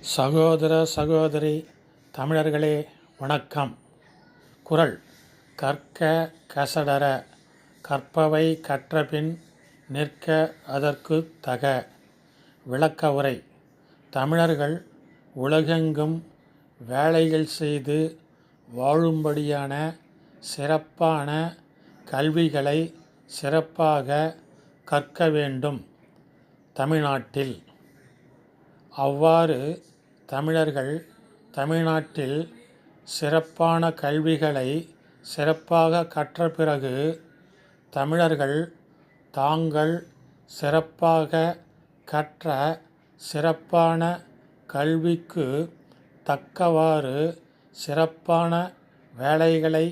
சகோதர சகோதரி தமிழர்களே வணக்கம். குரல் கற்க கசடற கற்பவை கற்றபின் நிற்க அதற்கு தக. விளக்க உரை தமிழர்கள் உலகெங்கும் வேலைகள் செய்து வாழும்படியான சிறப்பான கல்விகளை சிறப்பாக கற்க வேண்டும். தமிழ்நாட்டில் அவ்வாறு தமிழர்கள் தமிழ்நாட்டில் சிறப்பான கல்விகளை சிறப்பாக கற்ற பிறகு தமிழர்கள் தாங்கள் சிறப்பாக கற்ற சிறப்பான கல்விக்கு தக்கவாறு சிறப்பான வேலைகளை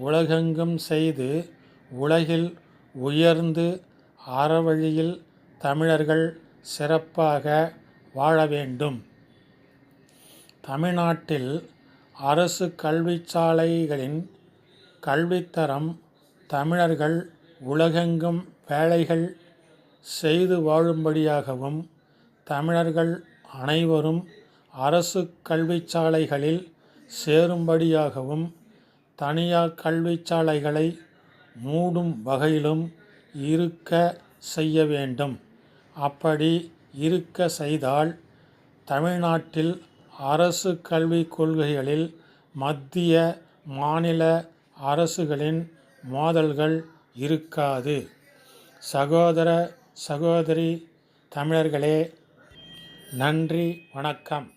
உலகெங்கும் செய்து உலகில் உயர்ந்து அறவழியில் தமிழர்கள் சிறப்பாக வாழ வேண்டும். தமிழ்நாட்டில் அரசு கல்விச்சாலைகளின் கல்வித்தரம் தமிழர்கள் உலகெங்கும் வேலைகள் செய்து வாழும்படியாகவும் தமிழர்கள் அனைவரும் அரசு கல்விச்சாலைகளில் சேரும்படியாகவும் தனியார் கல்விச்சாலைகளை மூடும் வகையிலும் இருக்க செய்ய வேண்டும். அப்படி இருக்க செய்தால் தமிழ்நாட்டில் அரசு கல்விக் கொள்கைகளில் மத்திய மாநில அரசுகளின் மோதல்கள் இருக்காது. சகோதர சகோதரி தமிழர்களே நன்றி வணக்கம்.